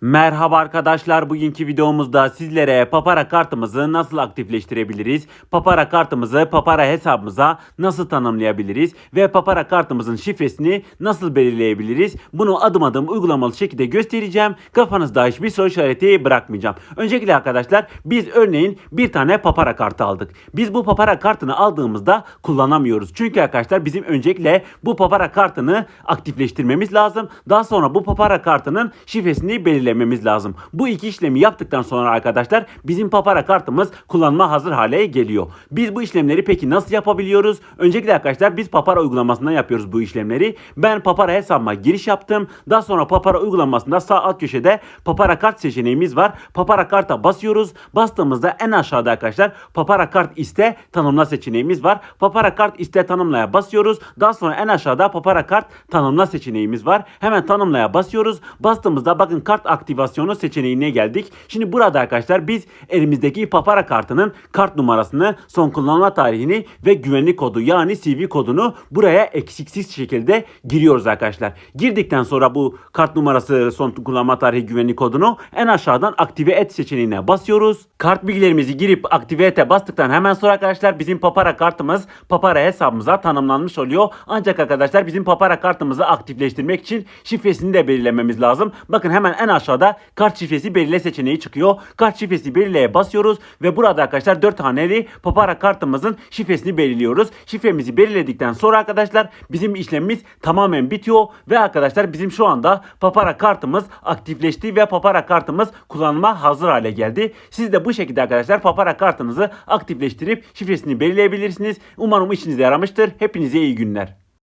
Merhaba arkadaşlar bugünkü videomuzda sizlere Papara kartımızı nasıl aktifleştirebiliriz? Papara kartımızı Papara hesabımıza nasıl tanımlayabiliriz? Ve Papara kartımızın şifresini nasıl belirleyebiliriz? Bunu adım adım uygulamalı şekilde göstereceğim. Kafanızda hiçbir soru işareti bırakmayacağım. Öncelikle arkadaşlar biz örneğin bir tane Papara kartı aldık. Biz bu Papara kartını aldığımızda kullanamıyoruz. Çünkü arkadaşlar bizim öncelikle bu Papara kartını aktifleştirmemiz lazım. Daha sonra bu Papara kartının şifresini belirlememiz lazım. Bu iki işlemi yaptıktan sonra arkadaşlar bizim Papara kartımız kullanıma hazır hale geliyor. Biz bu işlemleri peki nasıl yapabiliyoruz? Öncelikle arkadaşlar biz Papara uygulamasından yapıyoruz bu işlemleri. Ben Papara hesabıma giriş yaptım. Daha sonra Papara uygulamasında sağ alt köşede Papara kart seçeneğimiz var. Papara karta basıyoruz. Bastığımızda en aşağıda arkadaşlar Papara kart iste tanımla seçeneğimiz var. Papara kart iste tanımlaya basıyoruz. Daha sonra en aşağıda Papara kart tanımla seçeneğimiz var. Hemen tanımlaya basıyoruz. Bastığımızda bakın kart aktivasyonu seçeneğine geldik. Şimdi burada arkadaşlar biz elimizdeki Papara kartının kart numarasını, son kullanma tarihini ve güvenlik kodu yani CV kodunu buraya eksiksiz şekilde giriyoruz arkadaşlar. Girdikten sonra bu kart numarası, son kullanma tarihi, güvenlik kodunu en aşağıdan aktive et seçeneğine basıyoruz. Kart bilgilerimizi girip aktive ete bastıktan hemen sonra arkadaşlar bizim Papara kartımız Papara hesabımıza tanımlanmış oluyor. Ancak arkadaşlar bizim Papara kartımızı aktifleştirmek için şifresini de belirlememiz lazım. Bakın hemen en aşağıda kart şifresi belirle seçeneği çıkıyor. Kart şifresi belirleye basıyoruz ve burada arkadaşlar 4 haneli Papara kartımızın şifresini belirliyoruz. Şifremizi belirledikten sonra arkadaşlar bizim işlemimiz tamamen bitiyor ve arkadaşlar bizim şu anda Papara kartımız aktifleşti ve Papara kartımız kullanıma hazır hale geldi. Siz de bu şekilde arkadaşlar Papara kartınızı aktifleştirip şifresini belirleyebilirsiniz. Umarım işinize yaramıştır. Hepinize iyi günler.